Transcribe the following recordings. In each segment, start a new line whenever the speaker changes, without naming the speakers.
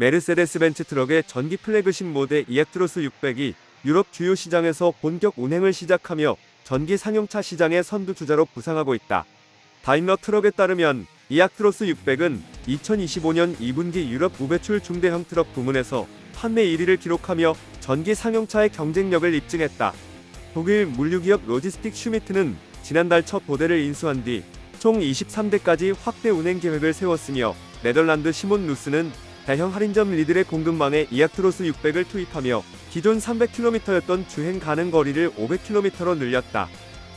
메르세데스 벤츠 트럭의 전기 플래그십 모델 이액트로스 600이 유럽 주요 시장에서 본격 운행을 시작하며 전기 상용차 시장의 선두주자로 부상하고 있다. 다임러 트럭에 따르면 이악트로스 600은 2025년 2분기 유럽 무배출 중대형 트럭 부문에서 판매 1위를 기록하며 전기 상용차의 경쟁력을 입증했다. 독일 물류기업 로지스틱 슈미트는 지난달 첫 모델을 인수한 뒤 총 23대까지 확대 운행 계획을 세웠으며 네덜란드 시몬 누스는 대형 할인점 리들의 공급망에 이악트로스 600을 투입하며 기존 300km였던 주행 가능 거리를 500km로 늘렸다.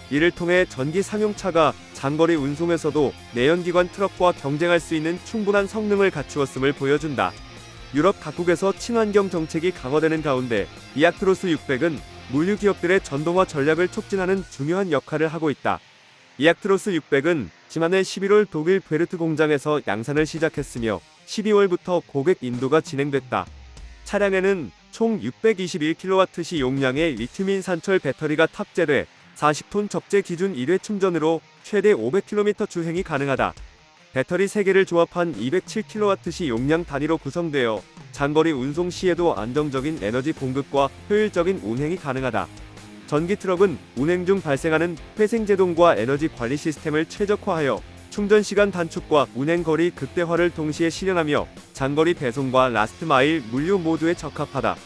이를 통해 전기 상용차가 장거리 운송에서도 내연기관 트럭과 경쟁할 수 있는 충분한 성능을 갖추었음을 보여준다. 유럽 각국에서 친환경 정책이 강화되는 가운데 이악트로스 600은 물류 기업들의 전동화 전략을 촉진하는 중요한 역할을 하고 있다. 이악트로스 600은 지난해 11월 독일 베르트 공장에서 양산을 시작했으며 12월부터 고객 인도가 진행됐다. 차량에는 총 621kWh 용량의 리튬인 산철 배터리가 탑재돼 40톤 적재 기준 1회 충전으로 최대 500km 주행이 가능하다. 배터리 3개를 조합한 207kWh 용량 단위로 구성되어 장거리 운송 시에도 안정적인 에너지 공급과 효율적인 운행이 가능하다. 전기 트럭은 운행 중 발생하는 회생제동과 에너지 관리 시스템을 최적화하여 충전 시간 단축과 운행 거리 극대화를 동시에 실현하며 장거리 배송과 라스트 마일 물류 모두에 적합하다.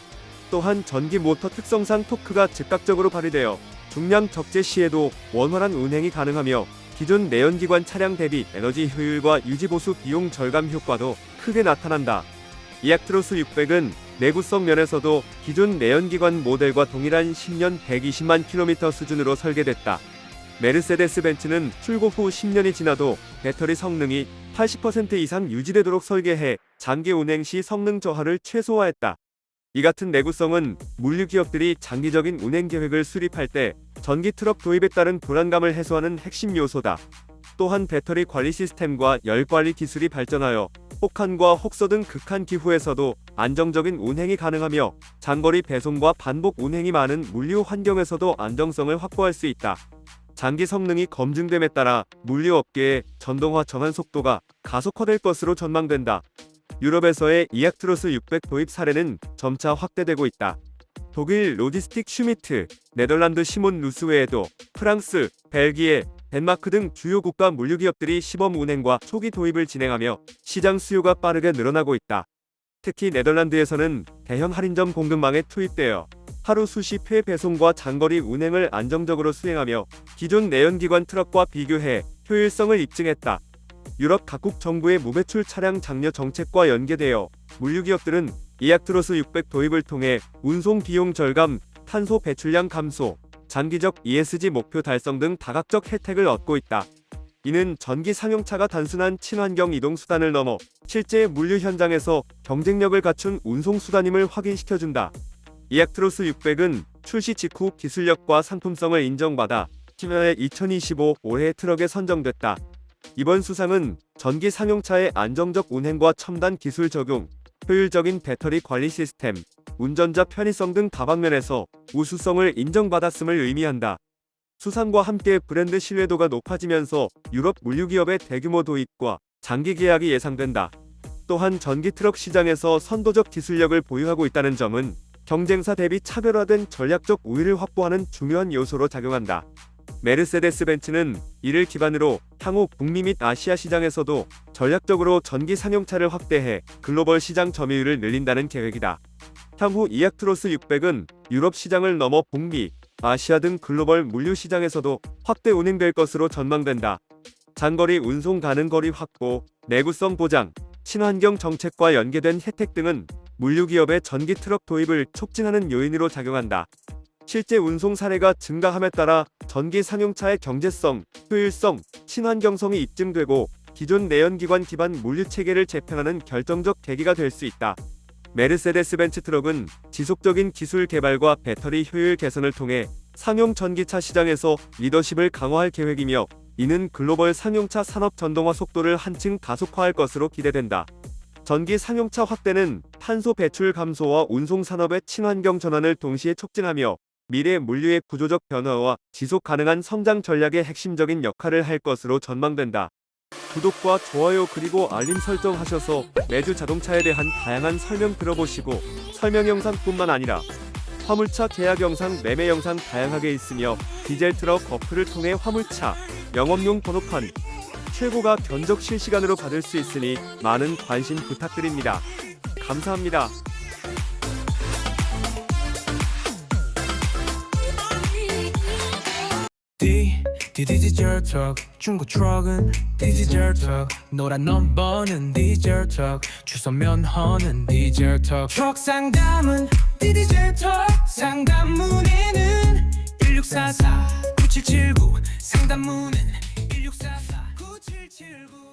또한 전기 모터 특성상 토크가 즉각적으로 발휘되어 중량 적재 시에도 원활한 운행이 가능하며 기존 내연기관 차량 대비 에너지 효율과 유지보수 비용 절감 효과도 크게 나타난다. 이악트로스 600은 내구성 면에서도 기존 내연기관 모델과 동일한 10년 120만 킬로미터 수준으로 설계됐다. 메르세데스 벤츠는 출고 후 10년이 지나도 배터리 성능이 80% 이상 유지되도록 설계해 장기 운행 시 성능 저하를 최소화했다. 이 같은 내구성은 물류 기업들이 장기적인 운행 계획을 수립할 때 전기 트럭 도입에 따른 불안감을 해소하는 핵심 요소다. 또한 배터리 관리 시스템과 열 관리 기술이 발전하여 혹한과 혹서 등 극한 기후에서도 안정적인 운행이 가능하며 장거리 배송과 반복 운행이 많은 물류 환경에서도 안정성을 확보할 수 있다. 장기 성능이 검증됨에 따라 물류 업계의 전동화 전환 속도가 가속화될 것으로 전망된다. 유럽에서의 이악트로스 600 도입 사례는 점차 확대되고 있다. 독일 로지스틱 슈미트, 네덜란드 시몬 누스 외에도 프랑스, 벨기에, 덴마크 등 주요 국가 물류 기업들이 시범 운행과 초기 도입을 진행하며 시장 수요가 빠르게 늘어나고 있다. 특히 네덜란드에서는 대형 할인점 공급망에 투입되어 하루 수십 회 배송과 장거리 운행을 안정적으로 수행하며 기존 내연기관 트럭과 비교해 효율성을 입증했다. 유럽 각국 정부의 무배출 차량 장려 정책과 연계되어 물류기업들은 이악트로스 600 도입을 통해 운송 비용 절감, 탄소 배출량 감소, 장기적 ESG 목표 달성 등 다각적 혜택을 얻고 있다. 이는 전기 상용차가 단순한 친환경 이동 수단을 넘어 실제 물류 현장에서 경쟁력을 갖춘 운송 수단임을 확인시켜준다. 이악트로스 600은 출시 직후 기술력과 상품성을 인정받아 지난해 2025 올해 트럭에 선정됐다. 이번 수상은 전기 상용차의 안정적 운행과 첨단 기술 적용, 효율적인 배터리 관리 시스템, 운전자 편의성 등 다방면에서 우수성을 인정받았음을 의미한다. 수상과 함께 브랜드 신뢰도가 높아지면서 유럽 물류기업의 대규모 도입과 장기 계약이 예상된다. 또한 전기 트럭 시장에서 선도적 기술력을 보유하고 있다는 점은 경쟁사 대비 차별화된 전략적 우위를 확보하는 중요한 요소로 작용한다. 메르세데스 벤츠는 이를 기반으로 향후 북미 및 아시아 시장에서도 전략적으로 전기 상용차를 확대해 글로벌 시장 점유율을 늘린다는 계획이다. 향후 이악트로스 600은 유럽 시장을 넘어 북미, 아시아 등 글로벌 물류 시장에서도 확대 운행될 것으로 전망된다. 장거리 운송 가능 거리 확보, 내구성 보장, 친환경 정책과 연계된 혜택 등은 물류 기업의 전기 트럭 도입을 촉진하는 요인으로 작용한다. 실제 운송 사례가 증가함에 따라 전기 상용차의 경제성, 효율성, 친환경성이 입증되고 기존 내연기관 기반 물류 체계를 재편하는 결정적 계기가 될 수 있다. 메르세데스 벤츠 트럭은 지속적인 기술 개발과 배터리 효율 개선을 통해 상용 전기차 시장에서 리더십을 강화할 계획이며 이는 글로벌 상용차 산업 전동화 속도를 한층 가속화할 것으로 기대된다. 전기 상용차 확대는 탄소 배출 감소와 운송 산업의 친환경 전환을 동시에 촉진하며 미래 물류의 구조적 변화와 지속 가능한 성장 전략의 핵심적인 역할을 할 것으로 전망된다. 구독과 좋아요 그리고 알림 설정하셔서 매주 자동차에 대한 다양한 설명 들어보시고 설명 영상뿐만 아니라 화물차 계약 영상, 매매 영상 다양하게 있으며 디젤 트럭 어플을 통해 화물차 영업용 번호판 최고가 견적 실시간으로 받을 수 있으니 많은 관심 부탁드립니다. 감사합니다.
디디젤 트럭 중고 트럭은 디디젤 트럭 노란 넘버는 디젤 트럭 주소 면허는 디젤 트럭 트럭 상담은 디디젤 트럭 상담문에는 1644 9779 상담문은 1644 9779